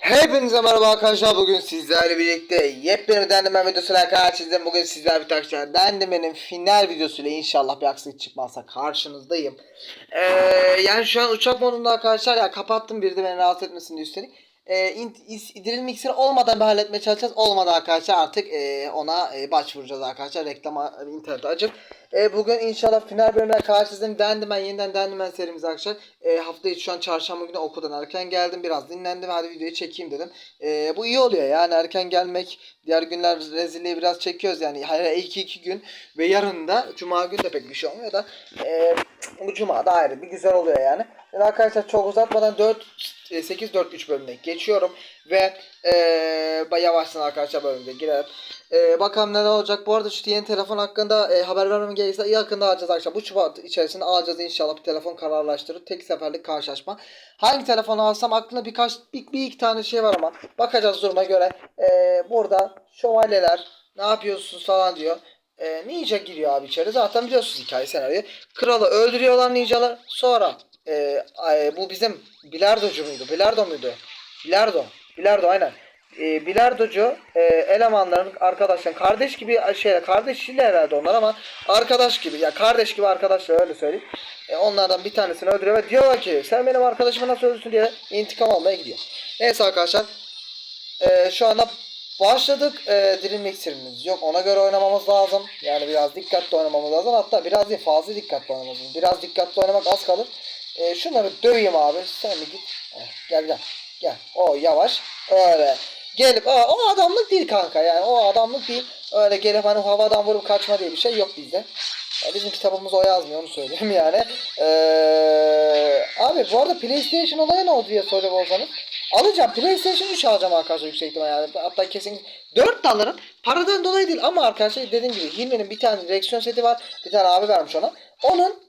Hepinize merhaba arkadaşlar. Bugün sizlerle birlikte yepyeni dendimen videosuyla karşınızdayım bugün sizler bir arkadaşlar dendimenin final videosuyla inşallah bir aksilik çıkmazsa karşınızdayım. Ee, yani şu an uçak modunda arkadaşlar ya kapattım biri de beni rahatsız etmesin diye üstelik ee, in, is, drill mixer olmadan bir halletmeye çalışacağız. Olmadı arkadaşlar artık e, ona e, başvuracağız arkadaşlar. Reklama e, internete açıp. E, bugün inşallah final bölümüne karşınızdayım dendimen yeniden dendimen serimiz arkadaşlar. E, hafta içi şu an çarşamba günü okuldan erken geldim. Biraz dinlendim. Hadi videoyu çekeyim dedim. E, bu iyi oluyor yani. Erken gelmek diğer günler rezilliği biraz çekiyoruz yani. Hayır ilk iki gün ve yarın da cuma günü de pek bir şey olmuyor da e, bu cuma da ayrı bir güzel oluyor yani Şimdi arkadaşlar çok uzatmadan 4 8 4 3 bölümüne geçiyorum ve e, yavaştan arkadaşlar bölümde girelim. E, bakalım neler olacak. Bu arada şu yeni telefon hakkında e, haber vermem gerekirse yakında alacağız arkadaşlar. Bu Şubat içerisinde alacağız inşallah bir telefon kararlaştırıp tek seferlik karşılaşma. Hangi telefonu alsam aklımda birkaç bir, bir iki tane şey var ama bakacağız duruma göre. E, burada şövalyeler ne yapıyorsunuz falan diyor. E, ninja giriyor abi içeri. Zaten biliyorsunuz hikaye senaryoyu. Kralı öldürüyorlar ninjalar. Sonra e, ay, bu bizim bilardocu muydu? Bilardo muydu? Bilardo. Bilardo aynen. E, bilardocu e, elemanların arkadaşların kardeş gibi şey kardeşiyle herhalde onlar ama arkadaş gibi ya kardeş gibi arkadaşlar öyle söyleyeyim. E, onlardan bir tanesini öldürüyor ve diyorlar ki sen benim arkadaşımı nasıl öldürsün diye intikam almaya gidiyor. Neyse arkadaşlar. E, şu anda başladık. E, Dream Mixer'imiz yok. Ona göre oynamamız lazım. Yani biraz dikkatli oynamamız lazım. Hatta biraz değil fazla dikkatli oynamamız lazım. Biraz dikkatli oynamak az kalır. E, şunları döveyim abi. Sen bir git. Eh, gel gel. Gel. O yavaş. Öyle. Gelip Aa, o adamlık değil kanka yani o adamlık değil. Öyle gelip hani havadan vurup kaçma diye bir şey yok bizde. Ya bizim kitabımız o yazmıyor onu söyleyeyim yani. Ee, abi bu arada PlayStation olayı ne oldu diye soracak olsanız. Alacağım PlayStation 3 alacağım arkadaşlar yüksek ihtimalle yani. Hatta kesin 4 de alırım. Paradan dolayı değil ama arkadaşlar dediğim gibi Hilmi'nin bir tane direksiyon seti var. Bir tane abi vermiş ona. Onun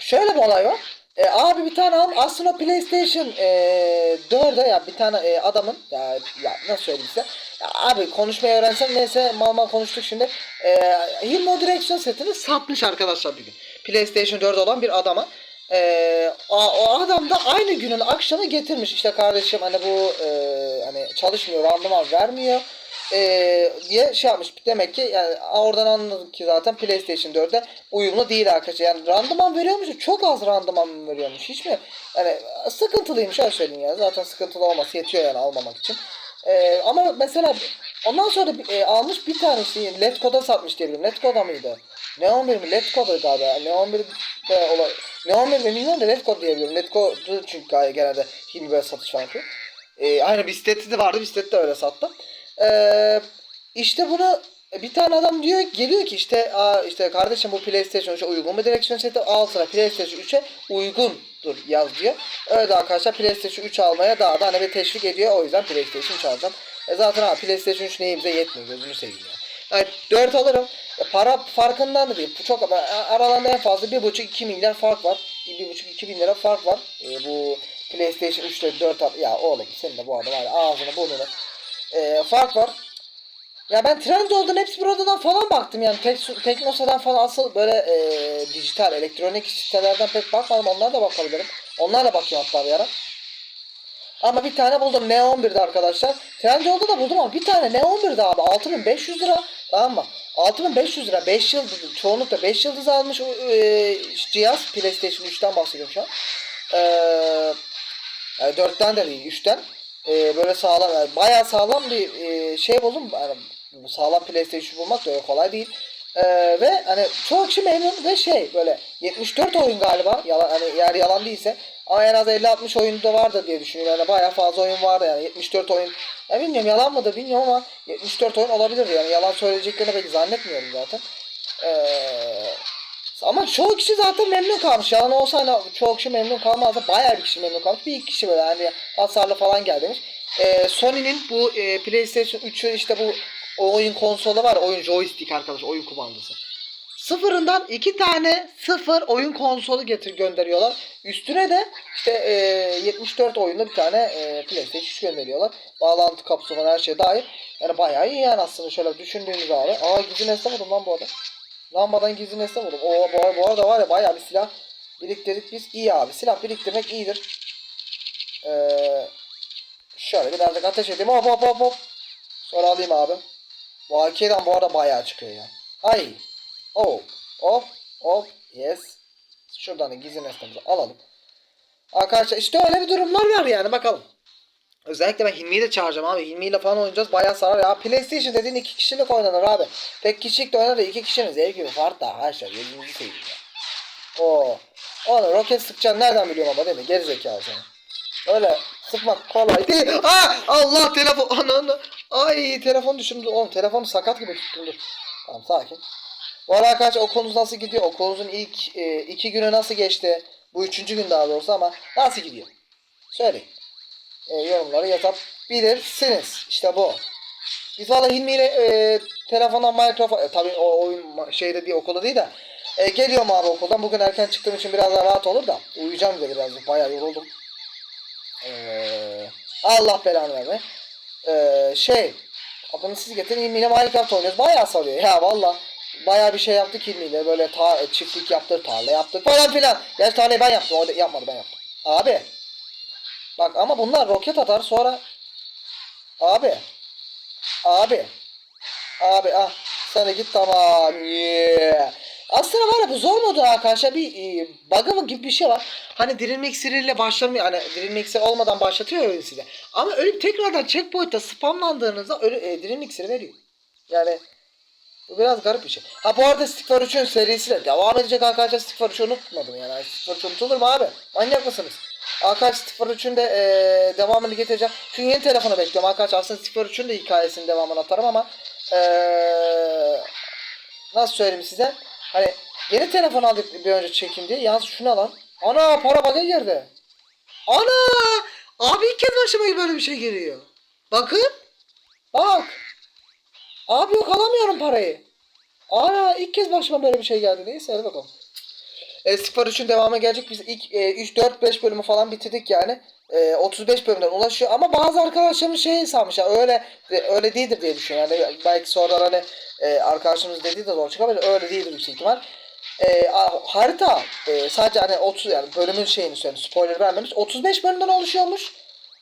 şöyle bir olay var. E, abi bir tane al. Aslında PlayStation e, 4'e ya bir tane e, adamın ya, ya nasıl söyleyeyim size? Ya, abi konuşmayı öğrensem neyse mal mal konuştuk şimdi. E, Hilmo direksiyon setini satmış arkadaşlar bir gün. PlayStation 4 olan bir adama e, o, adam da aynı günün akşamı getirmiş işte kardeşim hani bu e, hani çalışmıyor randıman vermiyor e, diye şey yapmış. Demek ki yani oradan anladık ki zaten PlayStation 4'e uyumlu değil arkadaşlar. Yani randıman veriyormuş. Çok az randıman veriyormuş. Hiç mi? Yani sıkıntılıymış öyle söyleyeyim ya. Zaten sıkıntılı olması yetiyor yani almamak için. E, ama mesela ondan sonra e, almış bir tanesi Letgo'da satmış diyebilirim. Letgo'da mıydı? Neon 1 mi? Letgo'da galiba. Neon 1 de olay. Neon 1 mi bilmiyorum da Letgo diyebilirim. Letgo çünkü genelde Hilmi böyle satış yapıyor. E, aynı bisikleti de vardı. Bisikleti de öyle sattı. Ee, işte bunu bir tane adam diyor geliyor ki işte Aa, işte kardeşim bu PlayStation 3'e uygun mu direksiyon seti al sana PlayStation 3'e uygundur yaz diyor. Öyle arkadaşlar PlayStation 3 almaya daha da hani bir teşvik ediyor. O yüzden PlayStation 3 alacağım. E zaten ha PlayStation 3 neyimize yetmiyor gözünü seveyim ya. Yani 4 alırım. Para farkından da değil. Çok aralarında en fazla 1.5-2 milyar fark var. 1.5-2 bin lira fark var. E, bu PlayStation 3 ile 4 al. Ya oğlum senin de bu arada var ya ağzını burnunu e, fark var. Ya ben Trendyol'dan hepsi buradan falan baktım yani Tek, Teknosa'dan falan asıl böyle e, dijital elektronik sitelerden pek bakmadım onlara da bakabilirim. Onlarla bakıyorum hatta bir ara. Ama bir tane buldum Ne 11'de arkadaşlar. Trendyol'da da buldum ama bir tane Ne 11'de abi 6500 lira tamam mı? 6500 lira 5 yıldız çoğunlukla 5 yıldız almış e, cihaz PlayStation 3'ten bahsediyorum şu an. E, yani 4'ten de değil 3'ten e, böyle sağlam yani bayağı sağlam bir e, şey buldum. Yani sağlam PlayStation bulmak da öyle kolay değil. E, ve hani çoğu kişi memnun ve şey böyle 74 oyun galiba yalan hani eğer yalan değilse ama en az 50-60 oyun da vardı diye düşünüyorum. Yani bayağı fazla oyun vardı yani 74 oyun. Ya bilmiyorum yalan mıdır bilmiyorum ama 74 oyun olabilir yani yalan söyleyeceklerini pek zannetmiyorum zaten. Eee ama çoğu kişi zaten memnun kalmış. Yalan olsa hani çoğu kişi memnun kalmazdı. Bayağı bir kişi memnun kalmış. Bir iki kişi böyle hani hasarlı falan geldi demiş. Ee, Sony'nin bu e, PlayStation 3'ün işte bu oyun konsolu var. Oyun joystick arkadaş. Oyun kumandası. Sıfırından iki tane sıfır oyun konsolu getir gönderiyorlar. Üstüne de işte e, 74 oyunda bir tane e, PlayStation 3 gönderiyorlar. Bağlantı kapısı falan her şey dahil. Yani bayağı iyi yani aslında şöyle düşündüğümüz abi. Aa gizli nesne buldum lan bu arada. Lambadan gizli nesne buldum. Oo, bu, bu arada var ya bayağı bir silah biriktirdik biz. iyi abi. Silah biriktirmek iyidir. Ee, Şöyle birazcık ateş edeyim. Hop hop hop hop. Sonra alayım abi. Bu AK'den bu arada bayağı çıkıyor ya. Ay. Oh. Hop. Hop. Yes. Şuradan da gizli nesnemizi alalım. Arkadaşlar işte öyle bir durumlar var yani bakalım. Özellikle ben Hilmi'yi de çağıracağım abi. Hilmi'yle falan oynayacağız. Bayağı sarar ya. PlayStation dediğin iki kişilik oynanır abi. Tek kişilik de oynanır da iki kişinin zevki bir farklı arkadaşlar. Gözünüzü seveyim ya. Oo. Oğlum roket sıkacaksın nereden biliyorum ama değil mi? Geri zekalı seni. Öyle sıkmak kolay değil. Aa, Allah telefon. Ana ana. Ay telefon düşürdü. Oğlum telefonu sakat gibi tuttum dur. Tamam sakin. Bu arada arkadaşlar okulunuz nasıl gidiyor? Okulunuzun ilk e, iki günü nasıl geçti? Bu üçüncü gün daha doğrusu ama nasıl gidiyor? Söyleyin. E, yorumlara yazabilirsiniz. İşte bu. Biz valla Hilmi ile e, telefondan Minecraft e, tabii o oyun şeyde değil okulda değil de e, geliyorum abi okuldan. Bugün erken çıktığım için biraz daha rahat olur da uyuyacağım bile birazcık bayağı yoruldum. E, Allah belanı verme. E, şey adını siz getirin Hilmi ile Minecraft oynuyoruz. Bayağı sarıyor ya valla. Bayağı bir şey yaptık Hilmi ile böyle ta, çiftlik yaptık, tarla yaptık falan filan. Gerçi tarlayı ben yaptım. O da yapmadı ben yaptım. Abi. Bak ama bunlar roket atar sonra Abi. Abi. Abi ah. De git tamam. Yeah. Aslında var ya bu zor modu arkadaşlar bir e, bug'ı gibi bir şey var. Hani dirilme iksiriyle başlamıyor. Hani dirilme iksiri olmadan başlatıyor oyun size. Ama ölüp tekrardan checkpoint'ta spamlandığınızda ölü, e, dirilme iksiri veriyor. Yani bu biraz garip bir şey. Ha bu arada Stickfor 3'ün serisiyle devam edecek arkadaşlar. Stickfor 3'ü unutmadım yani. Stickfor 3 unutulur mu abi? Manyak mısınız? Arkadaşlar Stickfor 3'ün de e, devamını getireceğim. Çünkü yeni telefonu bekliyorum arkadaşlar. Aslında Stickfor 3'ün de hikayesinin devamını atarım ama e, nasıl söyleyeyim size? Hani yeni telefon aldık bir önce çekim diye. Yalnız şunu lan. Ana para bug'a girdi. Ana! Abi ilk kez başıma böyle bir şey geliyor. Bakın. Bak. Abi yok alamıyorum parayı. Ana ilk kez başıma böyle bir şey geldi. Neyse hadi bakalım. E, 03'ün devamı gelecek. Biz ilk e, 3 4 5 bölümü falan bitirdik yani. E, 35 bölümden ulaşıyor ama bazı arkadaşlarımız şey sanmış ya öyle e, öyle değildir diye düşünüyorum. Yani belki sonradan hani e, arkadaşımız dediği de doğru çıkar ama öyle değildir yüksek ihtimal. E, harita e, sadece hani 30 yani bölümün şeyini söyleyeyim spoiler vermemiş. 35 bölümden oluşuyormuş.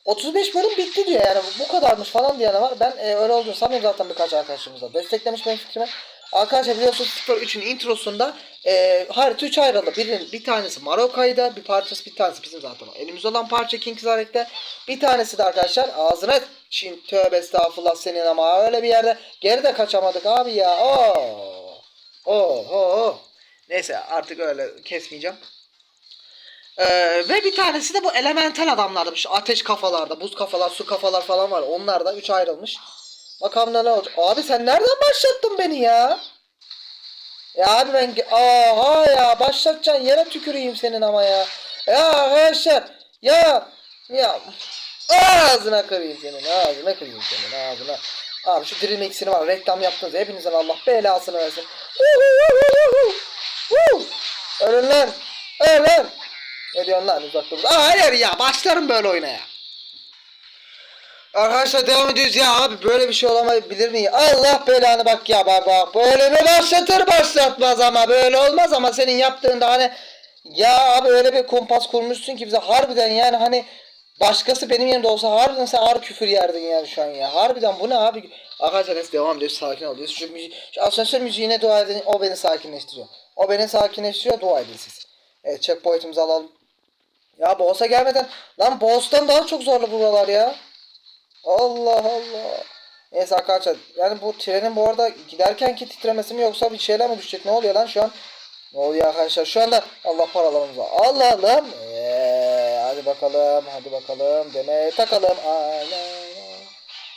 35 bölüm bitti diyor yani bu kadarmış falan diyen var. Ben e, öyle olduğunu sanmıyorum zaten birkaç arkadaşımız da desteklemiş benim fikrimi. Arkadaşlar biliyorsunuz 03'ün introsunda e, harita 3 ayrıldı. Bir, bir tanesi Maroka'ydı, bir parçası bir tanesi bizim zaten. Elimizde olan parça King's Harek'te. Bir tanesi de arkadaşlar ağzına Çin tövbe estağfurullah senin ama öyle bir yerde geri de kaçamadık abi ya. Oo. Oo, oo. Neyse artık öyle kesmeyeceğim. Ee, ve bir tanesi de bu elemental adamlarmış. Ateş kafalarda, buz kafalar, su kafalar falan var. Onlar da 3 ayrılmış. Bakalım da ne olacak. Abi sen nereden başlattın beni ya? Ya abi ben... Aha ya başlatacaksın yere tüküreyim senin ama ya. Ya arkadaşlar. Ya. Ya. Ağzına kırayım senin. Ağzına kırayım senin. Ağzına. Abi şu Dream X'ini var. Reklam yaptınız. Hepinizin Allah belasını versin. Ölün lan. Ölün. Ne diyorsun lan dur. Aa, hayır ya başlarım böyle oyuna ya. Arkadaşlar devam ediyoruz. Ya abi böyle bir şey olabilir mi? Allah belanı bak ya bak böyle mi başlatır başlatmaz ama böyle olmaz ama senin yaptığında hani ya abi öyle bir kompas kurmuşsun ki bize harbiden yani hani başkası benim yerimde olsa harbiden sen ağır küfür yerdin yani şu an ya. Harbiden bu ne abi? Arkadaşlar neyse devam ediyoruz sakin oluyoruz şu, müzi- şu asansör müziğine dua edin o beni sakinleştiriyor. O beni sakinleştiriyor dua edin siz. Evet checkpoint'imizi alalım. Ya boss'a gelmeden lan boss'tan daha çok zorlu buralar ya Allah Allah. Neyse arkadaşlar yani bu trenin bu arada giderkenki titremesi mi yoksa bir şeyler mi düşecek? Ne oluyor lan şu an? Ne oluyor arkadaşlar? Şu anda Allah paralarımıza alalım. Ee, hadi bakalım. Hadi bakalım. Deme takalım.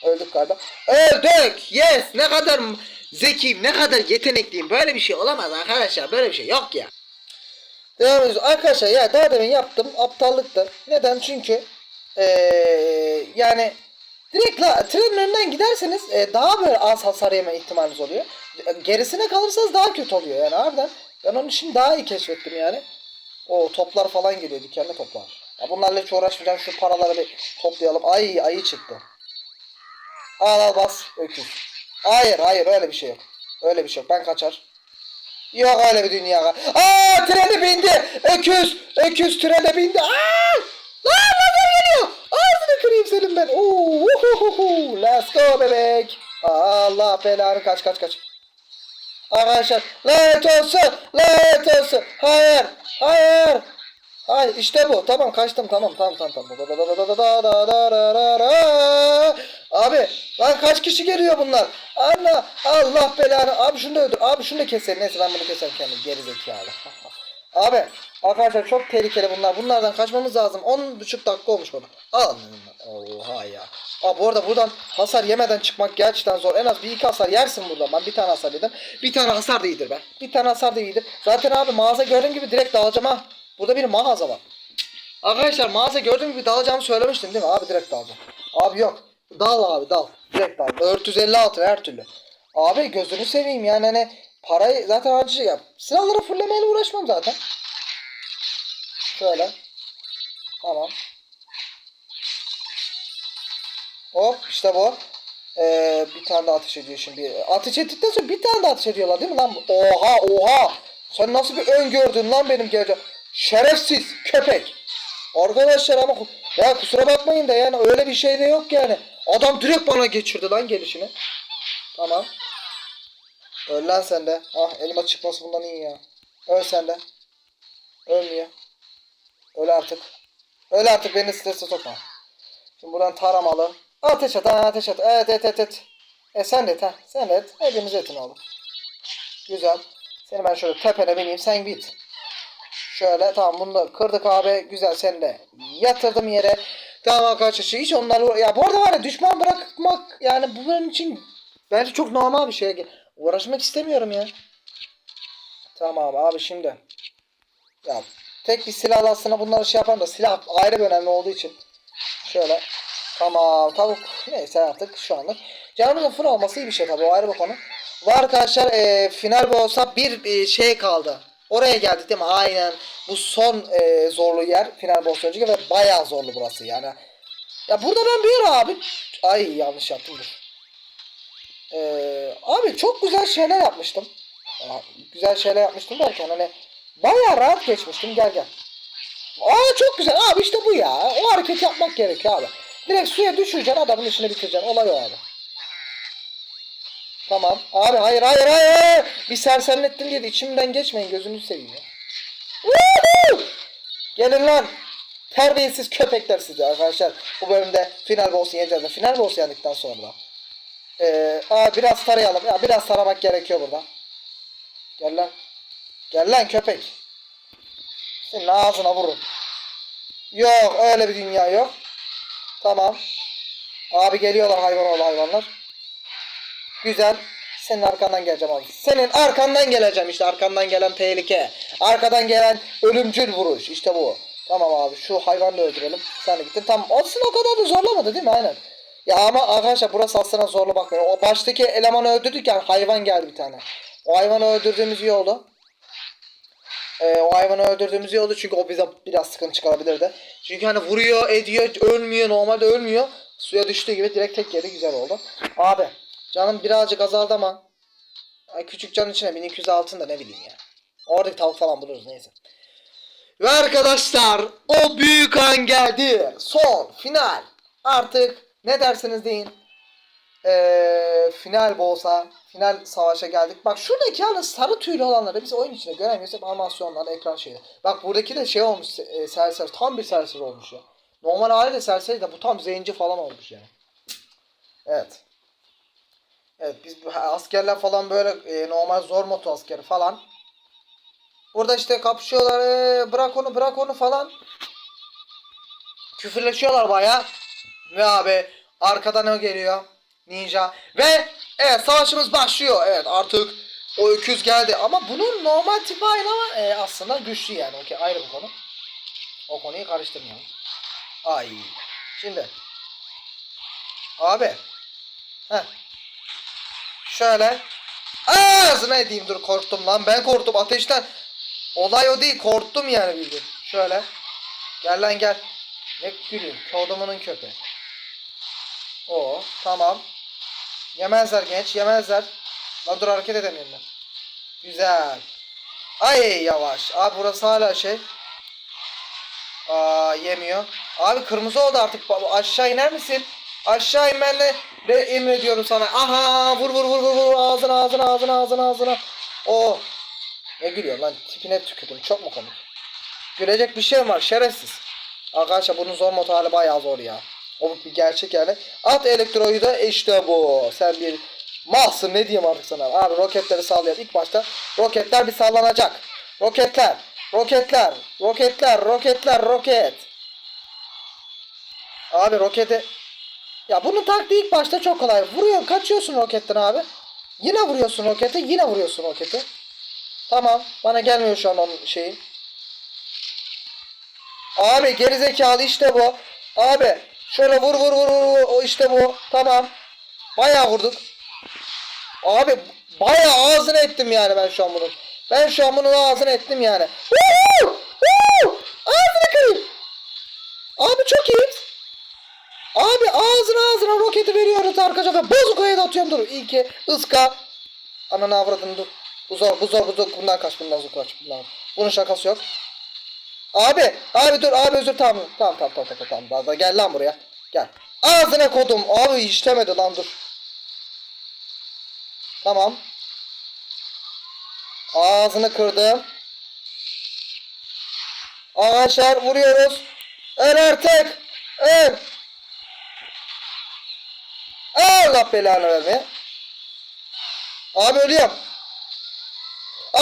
Öldük galiba. Öldük. Yes. Ne kadar zekiyim. Ne kadar yetenekliyim. Böyle bir şey olamaz arkadaşlar. Böyle bir şey yok ya. Devam ediyoruz. Arkadaşlar ya daha demin yaptım. Aptallıktı. Neden? Çünkü ee, yani direkt la, trenin önünden giderseniz e, daha böyle az hasar yeme ihtimaliniz oluyor. Gerisine kalırsanız daha kötü oluyor yani harbiden. Ben onu şimdi daha iyi keşfettim yani. O toplar falan geliyor dikenli toplar. Ya bunlarla hiç uğraşmayacağım şu paraları bir toplayalım. Ay ayı çıktı. Al al bas öküz. Hayır hayır öyle bir şey yok. Öyle bir şey yok ben kaçar. Yok öyle bir dünya. Aa trene bindi. Öküz. Öküz trene bindi. Aa! Lan lazer geliyor. Ağzını kırayım senin ben. Oo, uhuhuhu. Let's go bebek. Allah belanı kaç kaç kaç. Arkadaşlar lanet olsun lanet olsun. Hayır hayır. Hayır işte bu. Tamam kaçtım tamam tamam tamam tamam. Da, da, da, da, da, da, da, da, da, da. Abi lan kaç kişi geliyor bunlar? Allah Allah belanı. Abi şunu da öldür. Abi şunu da keselim. Neyse ben bunu keserim kendim. Geri zekalı. Abi arkadaşlar çok tehlikeli bunlar. Bunlardan kaçmamız lazım. 10,5 dakika olmuş bana. Al. Oha ya. Aa, bu arada buradan hasar yemeden çıkmak gerçekten zor. En az bir iki hasar yersin buradan. Ben bir tane hasar yedim. Bir tane hasar da iyidir be. Bir tane hasar da iyidir. Zaten abi mağaza gördüğüm gibi direkt dağılacağım ha. Burada bir mağaza var. Arkadaşlar mağaza gördüğüm gibi dalacağımı söylemiştim değil mi? Abi direkt dalacağım. Abi yok. Dal abi dal. Direkt dal. 456 her türlü. Abi gözünü seveyim yani hani parayı zaten harcayacağım. Silahları fullemeyle uğraşmam zaten. Şöyle. Tamam. Hop işte bu. Ee, bir tane daha ateş ediyor şimdi. Ateş ettikten sonra bir tane daha ateş ediyorlar değil mi lan? Oha oha. Sen nasıl bir öngördün lan benim geleceğim. Şerefsiz köpek. Arkadaşlar ama ya kusura bakmayın da yani öyle bir şey de yok yani. Adam direkt bana geçirdi lan gelişini. Tamam. Öl lan sen de. Ah elime çıkması bundan iyi ya. Öl sen de. Ölmüyor. Öl artık. Öl artık beni strese sokma. Şimdi buradan taramalı. Ateş at ha ateş at. Evet evet evet. evet. E sen de et ha. Sen de et. Hepimiz etin oğlum. Güzel. Seni ben şöyle tepene bineyim. Sen git. Şöyle tamam bunu da kırdık abi. Güzel sen de yatırdım yere. Tamam arkadaşlar hiç onlarla ya bu arada var ya düşman bırakmak yani bu benim için bence çok normal bir şey. Uğraşmak istemiyorum ya. Tamam abi şimdi. Ya tek bir silah aslında bunları şey yaparım da silah ayrı bir önemli olduğu için. Şöyle. Tamam tavuk neyse artık şu anlık. Canımızın full olması iyi bir şey tabii o ayrı bir konu. Var arkadaşlar e, final boss'a bir e, şey kaldı. Oraya geldik değil mi? Aynen. Bu son e, zorlu yer final boss önceki ve bayağı zorlu burası yani. Ya burada ben bir abi ay yanlış yaptım dur. Ee, abi çok güzel şeyler yapmıştım. Ya, güzel şeyler yapmıştım derken hani bayağı rahat geçmiştim gel gel. Aa çok güzel abi işte bu ya. O hareket yapmak gerekiyor abi. Direkt suya düşüreceksin adamın işini bitireceksin. Olay o abi. Tamam. Abi hayır hayır hayır. Bir sersemlettin diye de içimden geçmeyin gözünüzü seveyim ya. Woohoo! Gelin lan. Terbiyesiz köpekler size arkadaşlar. Bu bölümde final boss'u yeneceğiz. Final boss'u yendikten sonra. Ee, aa, biraz tarayalım. Ya biraz taramak gerekiyor burada. Gel lan. Gel lan köpek. Senin ağzına vururum. Yok öyle bir dünya yok. Tamam. Abi geliyorlar hayvan oğlu hayvanlar. Güzel. Senin arkandan geleceğim abi. Senin arkandan geleceğim işte arkandan gelen tehlike. Arkadan gelen ölümcül vuruş. İşte bu. Tamam abi şu hayvanı da öldürelim. Sen de gittin. Tamam. Aslında o kadar da zorlamadı değil mi? Aynen. Ya ama arkadaşlar burası aslında zorlu bakmayın. O baştaki elemanı öldürdük yani hayvan geldi bir tane. O hayvanı öldürdüğümüz iyi oldu. Ee, o hayvanı öldürdüğümüz iyi oldu çünkü o bize biraz sıkıntı çıkarabilirdi. Çünkü hani vuruyor, ediyor, ölmüyor. Normalde ölmüyor. Suya düştüğü gibi direkt tek yedi güzel oldu. Abi canım birazcık azaldı ama Ay, küçük canın içine 1200 altında ne bileyim ya. Oradaki tavuk falan buluruz neyse. Ve arkadaşlar o büyük an geldi. Son final. Artık ne dersiniz deyin. Ee, final boss'a, final savaşa geldik. Bak şuradaki hani sarı tüylü olanları biz oyun içinde göremiyoruz. Hep animasyonlar, ekran şeyi. Bak buradaki de şey olmuş e, serseri. Tam bir serseri olmuş ya. Normal hali de serseri de bu tam zenci falan olmuş yani. Evet. Evet biz askerler falan böyle e, normal zor moto askeri falan. Burada işte kapışıyorlar. "Ee, bırak onu bırak onu falan. Küfürleşiyorlar baya. Ve abi arkadan o geliyor. Ninja. Ve evet savaşımız başlıyor. Evet artık o öküz geldi. Ama bunun normal tipi aynı ama e, aslında güçlü yani. Okey ayrı bir konu. O konuyu karıştırmayalım. Ay. Şimdi. Abi. Heh. Şöyle. Ağzına edeyim dur korktum lan. Ben korktum ateşten. Olay o değil korktum yani bildiğin. Şöyle. Gel lan gel. Ne gülüyor. Kodumunun köpeği. O tamam. Yemezler genç yemezler. Lan dur hareket edemiyorum ben. Güzel. Ay yavaş. Abi burası hala şey. Aa yemiyor. Abi kırmızı oldu artık. Aşağı iner misin? Aşağı in ben de de emrediyorum sana. Aha vur vur vur vur vur ağzına ağzına ağzına ağzına ağzına. Oh. Ne gülüyor lan tipine tükürdüm çok mu komik? Gülecek bir şey var şerefsiz. Arkadaşlar bunun zor mod hali bayağı zor ya. O bir gerçek yani. At elektroyu da işte bu. Sen bir malsın ne diyeyim artık sana. Abi roketleri sallayalım. İlk başta roketler bir sallanacak. Roketler. Roketler. Roketler. Roketler. Roket. Abi roketi. Ya bunun taktiği ilk başta çok kolay. Vuruyor, kaçıyorsun roketten abi. Yine vuruyorsun roketi, yine vuruyorsun roketi. Tamam, bana gelmiyor şu an onun şeyi. Abi gerizekalı işte bu. Abi şöyle vur vur vur vur o işte bu. Tamam. Bayağı vurduk. Abi bayağı ağzını ettim yani ben şu an bunun. Ben şu an bunun ağzını ettim yani. Ağzını kırayım. Abi çok iyi. Abi ağzına ağzına roketi veriyoruz arkadaşlar bozukaya da atıyorum dur. İyi ki ıska. Ananı avradını dur. Bu zor bu zor bu zor. Bundan kaç bundan zor kaç bundan. Bunun şakası yok. Abi abi dur abi özür tamam tamam tamam tamam tamam tamam da gel lan buraya gel. Ağzına kodum abi işlemedi lan dur. Tamam. Ağzını kırdım. Arkadaşlar vuruyoruz. Öl artık öl Allah belanı vermeye. Abi ölüyorum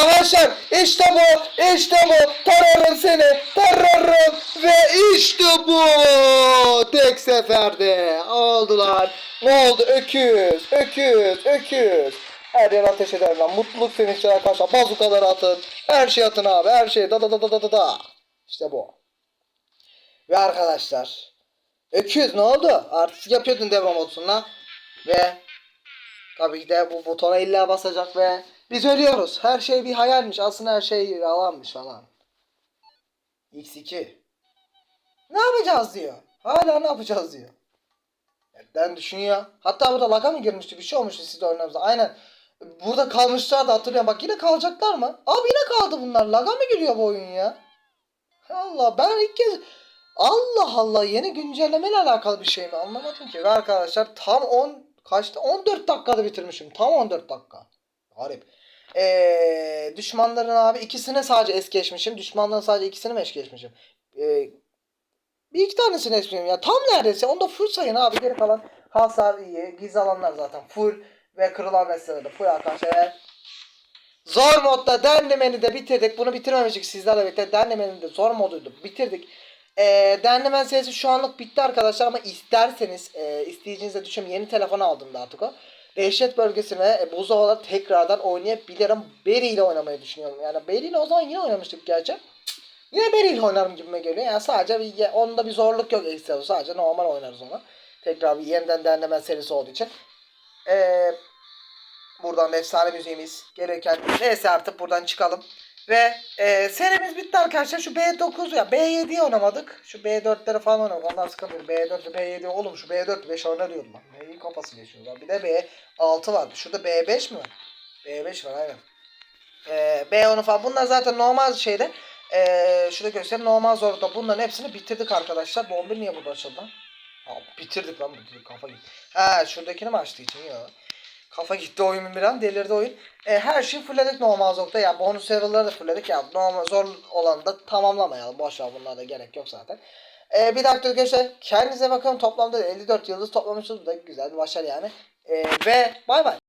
Arkadaşlar işte bu, işte bu. Tararım seni, tararım ve işte bu. Tek seferde oldular. Ne oldu? Öküz, öküz, öküz. Her yer ateş eder lan. Mutluluk sevinçler arkadaşlar. Bazukaları atın. Her şey atın abi. Her şey da da da da da da da. İşte bu. Ve arkadaşlar. Öküz ne oldu? Artık yapıyordun devre modusuna. Ve Tabii ki de bu butona illa basacak ve biz ölüyoruz. Her şey bir hayalmiş. Aslında her şey yalanmış falan. X2. Ne yapacağız diyor. Hala ne yapacağız diyor. Ben düşünüyor. Hatta burada laga mı girmişti? Bir şey olmuştu sizde oynadığınızda. Aynen. Burada kalmışlar da hatırlıyorum. Bak yine kalacaklar mı? Abi yine kaldı bunlar. Laga mı giriyor bu oyun ya? Allah ben ilk kez Allah Allah yeni güncellemeyle alakalı bir şey mi anlamadım ki. Ve arkadaşlar tam 10 kaçtı? 14 dakikada bitirmişim. Tam 14 dakika. Garip. Ee, düşmanların abi ikisine sadece es geçmişim. Düşmanların sadece ikisini mi es geçmişim? Ee, bir iki tanesini es geçmişim. Ya tam neredeyse. Onu da full sayın abi. Geri kalan hasar iyi. Gizli alanlar zaten full. Ve kırılan nesneleri full arkadaşlar. Zor modda denlemeni de bitirdik. Bunu bitirmemiştik sizlerle birlikte. Denlemenin de zor moduydu. Bitirdik. E, denlemen serisi şu anlık bitti arkadaşlar ama isterseniz e, isteyeceğinize düşün yeni telefon aldım da artık o. Dehşet bölgesine e, buzdağı tekrardan oynayabilirim. Berry ile oynamayı düşünüyorum. Yani Berry ile o zaman yine oynamıştık gerçi. Yine Berry ile oynarım gibime geliyor. Yani sadece bir, onda bir zorluk yok ekstra. Sadece normal oynarız onu. Tekrar bir yeniden denlemen serisi olduğu için. Eee Buradan da efsane müziğimiz gelirken neyse artık buradan çıkalım. Ve e, serimiz bitti arkadaşlar. Şu B9 ya B7'yi oynamadık. Şu B4'leri falan oynamadık. Onlar sıkıntı değil. B4 ile B7 oğlum şu B4 5 oyna diyordum lan. Neyin kafası geçiyorlar. Bir de B6 var. Şurada B5 mi var? B5 var aynen. E, B10 falan. Bunlar zaten normal şeyde. E, şurada göstereyim. Normal zorlukta. Bunların hepsini bitirdik arkadaşlar. Bomba niye burada açıldı? Aa, bitirdik lan bitirdik. Kafa gitti. Ha şuradakini mi açtığı için ya. Kafa gitti oyunun bir an delirdi oyun. E, her şeyi fullledik normal zorlukta. Ya bonus level'ları da fullledik. Ya normal zor olanı da tamamlamayalım. Boş ver bunlara da gerek yok zaten. E, bir dakika arkadaşlar. Kendinize bakın. Toplamda 54 yıldız toplamışız. Bu da güzel bir başarı yani. E, ve bay bay.